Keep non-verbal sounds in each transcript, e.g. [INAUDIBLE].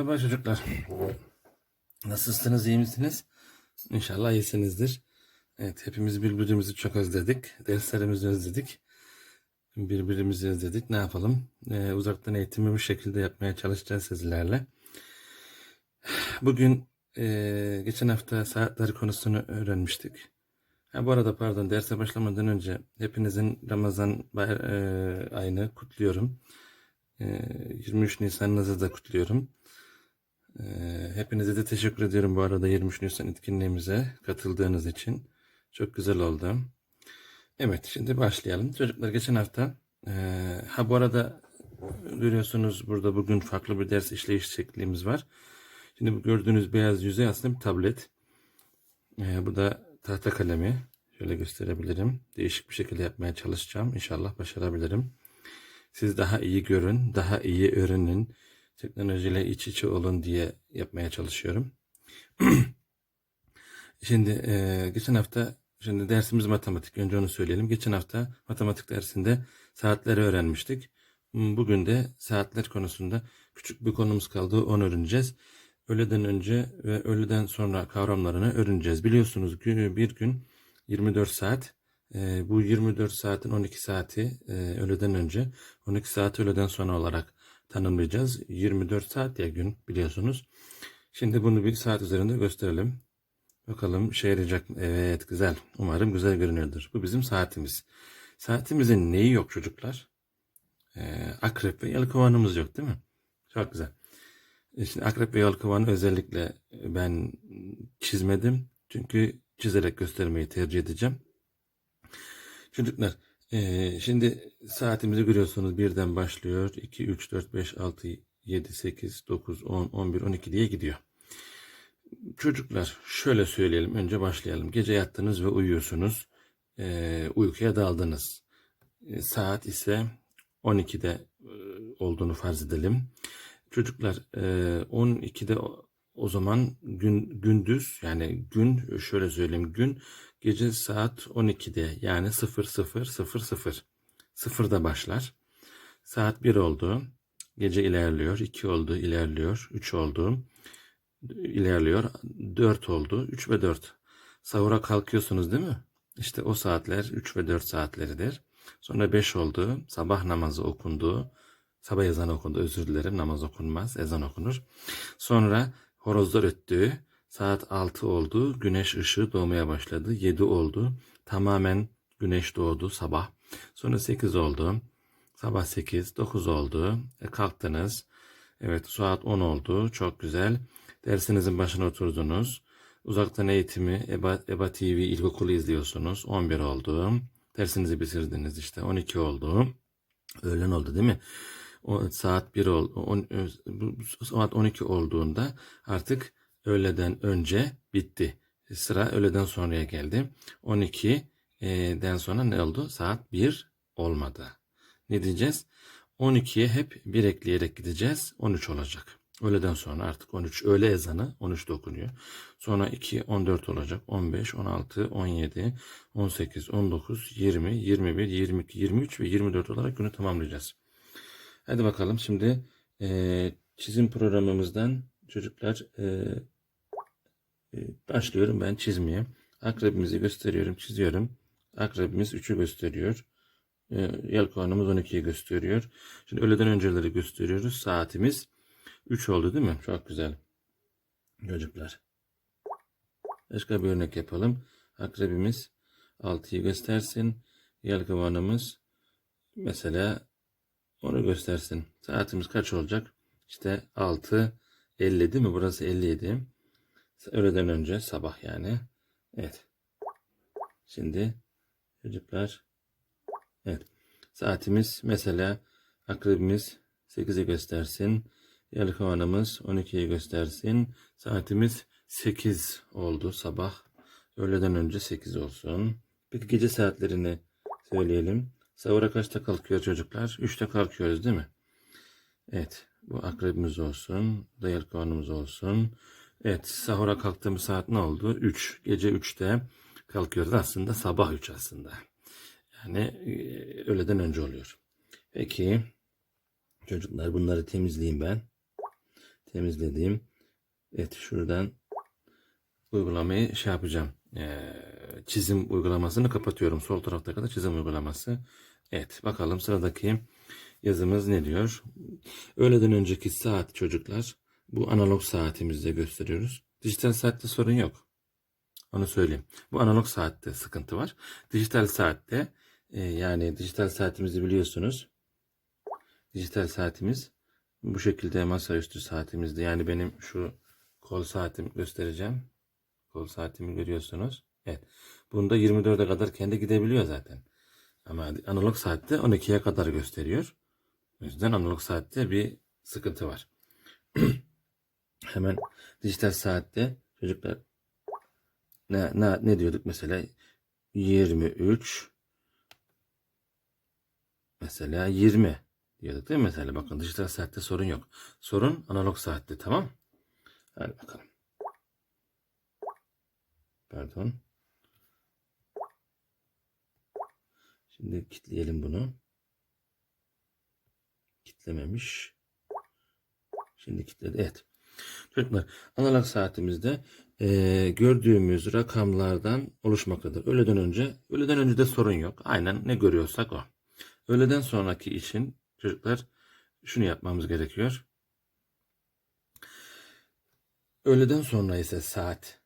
Merhaba çocuklar. Nasılsınız, iyi misiniz? İnşallah iyisinizdir. Evet, hepimiz birbirimizi çok özledik. Derslerimizi özledik. Birbirimizi özledik. Ne yapalım? Ee, uzaktan eğitimi bu şekilde yapmaya çalışacağız sizlerle. Bugün e, geçen hafta saatler konusunu öğrenmiştik. Ha, bu arada pardon derse başlamadan önce hepinizin Ramazan bay- e, ayını kutluyorum. E, 23 Nisan'ınızı da kutluyorum. E, hepinize de teşekkür ediyorum bu arada 23 Nisan etkinliğimize katıldığınız için. Çok güzel oldu. Evet şimdi başlayalım. Çocuklar geçen hafta e, ha bu arada görüyorsunuz burada bugün farklı bir ders işleyiş şeklimiz var. Şimdi bu gördüğünüz beyaz yüzey aslında bir tablet. Ee, bu da tahta kalemi. Şöyle gösterebilirim. Değişik bir şekilde yapmaya çalışacağım. İnşallah başarabilirim. Siz daha iyi görün, daha iyi öğrenin, teknolojiyle iç içe olun diye yapmaya çalışıyorum. [CLEARS THROAT] Şimdi e, geçen hafta, şimdi dersimiz matematik. Önce onu söyleyelim. Geçen hafta matematik dersinde saatleri öğrenmiştik. Bugün de saatler konusunda küçük bir konumuz kaldı. Onu öğreneceğiz. Öğleden önce ve öğleden sonra kavramlarını öğreneceğiz. Biliyorsunuz gün, bir gün 24 saat. Ee, bu 24 saatin 12 saati e, öğleden önce, 12 saati öğleden sonra olarak tanımlayacağız. 24 saat ya gün biliyorsunuz. Şimdi bunu bir saat üzerinde gösterelim. Bakalım işe yarayacak? Evet güzel. Umarım güzel görünüyordur. Bu bizim saatimiz. Saatimizin neyi yok çocuklar? Ee, akrep ve yelkovanımız yok değil mi? Çok güzel. E, Şimdi akrep ve yelkovanı özellikle ben çizmedim. Çünkü çizerek göstermeyi tercih edeceğim. Çocuklar e, şimdi saatimizi görüyorsunuz. Birden başlıyor. 2, 3, 4, 5, 6, 7, 8, 9, 10, 11, 12 diye gidiyor. Çocuklar şöyle söyleyelim. Önce başlayalım. Gece yattınız ve uyuyorsunuz. E, uykuya daldınız. E, saat ise 12'de e, olduğunu farz edelim. Çocuklar e, 12'de o, zaman gün gündüz yani gün şöyle söyleyeyim gün gece saat 12'de yani 0000 sıfırda başlar. Saat 1 oldu. Gece ilerliyor. 2 oldu ilerliyor. 3 oldu. ilerliyor. 4 oldu. 3 ve 4. Sahura kalkıyorsunuz değil mi? İşte o saatler 3 ve 4 saatleridir. Sonra 5 oldu. Sabah namazı okundu. Sabah ezanı okundu. Özür dilerim. Namaz okunmaz. Ezan okunur. Sonra horozlar öttü. Saat 6 oldu. Güneş ışığı doğmaya başladı. 7 oldu. Tamamen güneş doğdu sabah. Sonra 8 oldu. Sabah 8, 9 oldu. E, kalktınız. Evet saat 10 oldu. Çok güzel. Dersinizin başına oturdunuz. Uzaktan eğitimi EBA, EBA TV ilkokulu izliyorsunuz. 11 oldu. Dersinizi bitirdiniz işte. 12 oldu. Öğlen oldu değil mi? Saat 1 oldu. On, bu saat 12 olduğunda artık öğleden önce bitti. Sıra öğleden sonraya geldi. 12'den sonra ne oldu? Saat 1 olmadı. Ne diyeceğiz? 12'ye hep 1 ekleyerek gideceğiz. 13 olacak. Öğleden sonra artık 13 öğle ezanı 13'te okunuyor. Sonra 2 14 olacak. 15, 16, 17, 18, 19, 20, 21, 22, 23 ve 24 olarak günü tamamlayacağız. Hadi bakalım şimdi e, çizim programımızdan çocuklar e, e, başlıyorum ben çizmeye. Akrebimizi gösteriyorum, çiziyorum. Akrebimiz 3'ü gösteriyor. E, yelkovanımız 12'yi gösteriyor. Şimdi öğleden önceleri gösteriyoruz. Saatimiz 3 oldu değil mi? Çok güzel. Çocuklar. Başka bir örnek yapalım. Akrebimiz 6'yı göstersin. Yelkovanımız mesela onu göstersin. Saatimiz kaç olacak? İşte 6 50 değil mi? Burası 57. Öğleden önce sabah yani. Evet. Şimdi çocuklar evet. Saatimiz mesela akrebimiz 8'i göstersin. Yelkovanımız 12'yi göstersin. Saatimiz 8 oldu sabah. Öğleden önce 8 olsun. Peki gece saatlerini söyleyelim. Sahura kaçta kalkıyor çocuklar? 3'te kalkıyoruz değil mi? Evet. Bu akrebimiz olsun. Da yelkovanımız olsun. Evet. Sahura kalktığımız saat ne oldu? 3. Gece 3'te kalkıyoruz. Aslında sabah 3 aslında. Yani e, öğleden önce oluyor. Peki. Çocuklar bunları temizleyeyim ben. temizlediğim evet şuradan uygulamayı şey yapacağım. Ee, çizim uygulamasını kapatıyorum. Sol tarafta kadar çizim uygulaması. Evet bakalım sıradaki yazımız ne diyor? Öğleden önceki saat çocuklar bu analog saatimizde gösteriyoruz. Dijital saatte sorun yok. Onu söyleyeyim. Bu analog saatte sıkıntı var. Dijital saatte e, yani dijital saatimizi biliyorsunuz. Dijital saatimiz bu şekilde masaüstü saatimizde. Yani benim şu kol saatim göstereceğim. Kol saatimi görüyorsunuz. Evet. Bunda 24'e kadar kendi gidebiliyor zaten. Ama analog saatte 12'ye kadar gösteriyor. O yüzden analog saatte bir sıkıntı var. [CLEARS THROAT] Hemen dijital saatte çocuklar ne, ne, ne diyorduk mesela 23 mesela 20 diyorduk değil mi mesela bakın dijital saatte sorun yok. Sorun analog saatte tamam. Hadi bakalım. Pardon. Şimdi kilitleyelim bunu. Kitlememiş. Şimdi kilitledi. Evet. Çocuklar analog saatimizde eee, gördüğümüz rakamlardan oluşmaktadır. Öğleden önce, öğleden önce de sorun yok. Aynen ne görüyorsak o. Öğleden sonraki için çocuklar şunu yapmamız gerekiyor. Öğleden sonra ise saat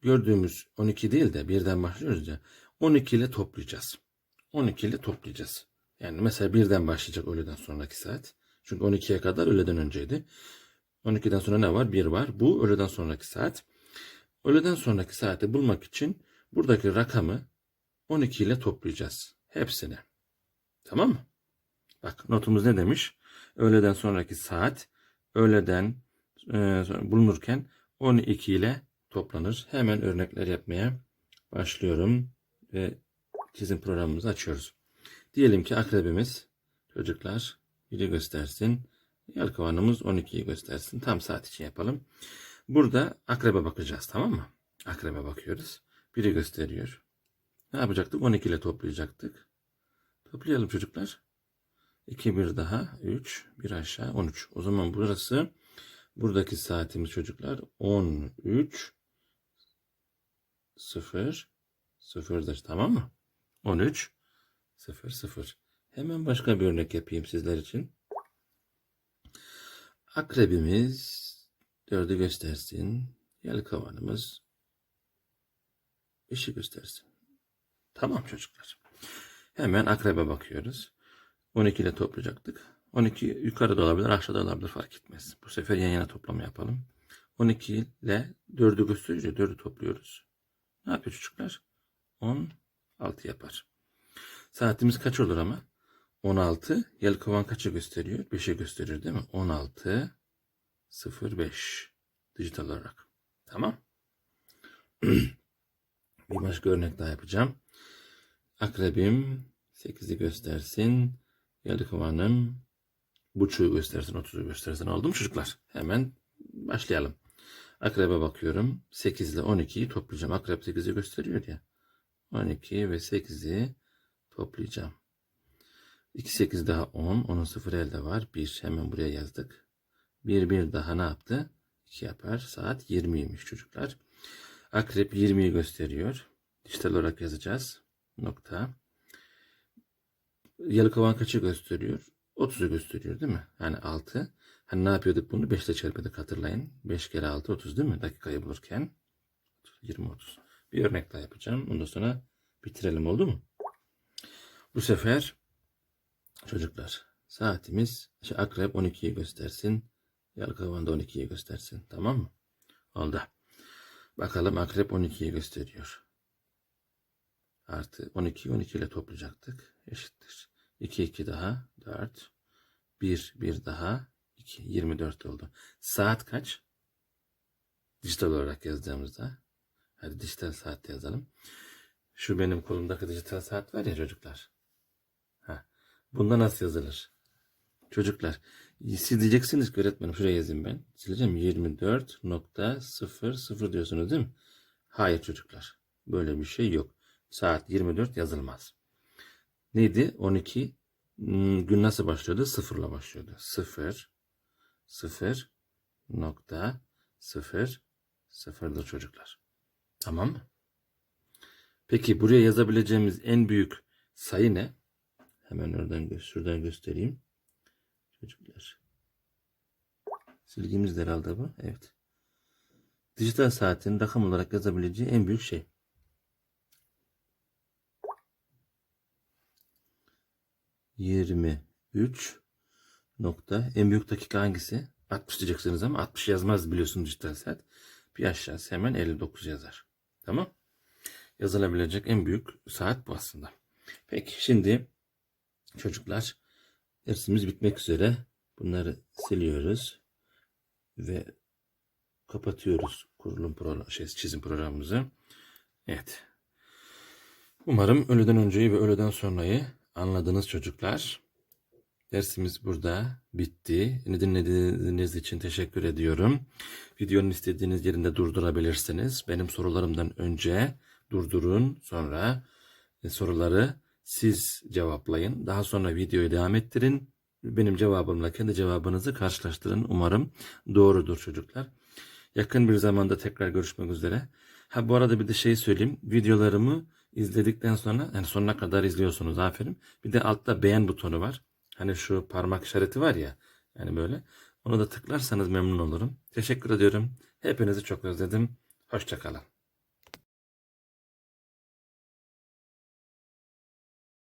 gördüğümüz 12 değil de birden başlıyoruz ya 12 ile toplayacağız. 12 ile toplayacağız. Yani mesela birden başlayacak öğleden sonraki saat. Çünkü 12'ye kadar öğleden önceydi. 12'den sonra ne var? 1 var. Bu öğleden sonraki saat. Öğleden sonraki saati bulmak için buradaki rakamı 12 ile toplayacağız. Hepsini. Tamam mı? Bak notumuz ne demiş? Öğleden sonraki saat öğleden e, bulunurken 12 ile toplanır. Hemen örnekler yapmaya başlıyorum ve çizim programımızı açıyoruz. Diyelim ki akrebimiz çocuklar biri göstersin. Yelkovanımız 12'yi göstersin. Tam saat için yapalım. Burada akrebe bakacağız tamam mı? Akrebe bakıyoruz. Biri gösteriyor. Ne yapacaktık? 12 ile toplayacaktık. Toplayalım çocuklar. 2 bir daha 3 bir aşağı 13. O zaman burası buradaki saatimiz çocuklar 13 0 sıfırdır tamam mı? 13 0 0. Hemen başka bir örnek yapayım sizler için. Akrebimiz dördü göstersin. Yelkovanımız beşi göstersin. Tamam çocuklar. Hemen akrebe bakıyoruz. 12 ile toplayacaktık. 12 yukarıda olabilir, aşağıda olabilir fark etmez. Bu sefer yan yana toplama yapalım. 12 ile 4'ü gösteriyor. 4'ü topluyoruz. Ne yapıyor çocuklar? 16 yapar. Saatimiz kaç olur ama? 16. Yelkovan kaçı gösteriyor? 5'e gösterir değil mi? 16 05 dijital olarak. Tamam. [CLEARS THROAT] bir başka örnek daha yapacağım. Akrebim 8'i göstersin. Yelkovanım buçuğu göstersin, 30'u göstersin. Oldu mu çocuklar? Hemen başlayalım. Akrebe bakıyorum. 8 ile 12'yi toplayacağım. Akrep 8'i gösteriyor ya. 12 ve 8'i toplayacağım. 2 8 daha 10. Onun 0 elde var. 1 hemen buraya yazdık. 1 1 daha ne yaptı? 2 yapar. Saat 20'ymiş çocuklar. Akrep 20'yi gösteriyor. Dijital olarak yazacağız. Nokta. Yelkovan kaçı gösteriyor? 30'u gösteriyor değil mi? Yani 6. Hani ne yapıyorduk bunu? 5 ile çarpıyorduk hatırlayın. 5 kere 6 30 değil mi? Dakikayı bulurken. 20 30. Bir örnek daha yapacağım. Ondan sonra bitirelim oldu mu? Bu sefer çocuklar saatimiz işte akrep 12'yi göstersin. Yelkovan da 12'yi göstersin. Tamam mı? Oldu. Bakalım akrep 12'yi gösteriyor. Artı 12'yi 12 ile toplayacaktık. Eşittir. 2 2 daha 4. 1 1 daha 2 24 oldu. Saat kaç? Dijital olarak yazdığımızda. Hadi dijital saat yazalım. Şu benim kolumdaki dijital saat var ya çocuklar. Ha. Bunda nasıl yazılır? Çocuklar siz diyeceksiniz ki öğretmenim şuraya yazayım ben. Sileceğim 24.00 diyorsunuz değil mi? Hayır çocuklar. Böyle bir şey yok. Saat 24 yazılmaz. Neydi? 12 hmm, gün nasıl başlıyordu? Sıfırla başlıyordu. 0 0 nokta sıfır sıfırdır çocuklar. Tamam mı? Peki buraya yazabileceğimiz en büyük sayı ne? Hemen oradan şuradan göstereyim. Çocuklar. Silgimiz de herhalde bu. Evet. Dijital saatin rakam olarak yazabileceği en büyük şey. Yirmi üç nokta. En büyük dakika hangisi? 60 diyeceksiniz ama 60 yazmaz biliyorsun dijital saat. Bir aşağısı hemen 59 yazar. Tamam. Yazılabilecek en büyük saat bu aslında. Peki şimdi çocuklar dersimiz bitmek üzere. Bunları siliyoruz ve kapatıyoruz kurulum program, şey, çizim programımızı. Evet. Umarım öğleden önceyi ve öğleden sonrayı anladınız çocuklar. Dersimiz burada bitti. Beni dinlediğiniz için teşekkür ediyorum. Videonun istediğiniz yerinde durdurabilirsiniz. Benim sorularımdan önce durdurun. Sonra e, soruları siz cevaplayın. Daha sonra videoyu devam ettirin. Benim cevabımla kendi cevabınızı karşılaştırın. Umarım doğrudur çocuklar. Yakın bir zamanda tekrar görüşmek üzere. Ha bu arada bir de şey söyleyeyim. Videolarımı izledikten sonra yani sonuna kadar izliyorsunuz aferin. Bir de altta beğen butonu var. Hani şu parmak işareti var ya. Yani böyle. Onu da tıklarsanız memnun olurum. Teşekkür ediyorum. Hepinizi çok özledim. Hoşçakalın.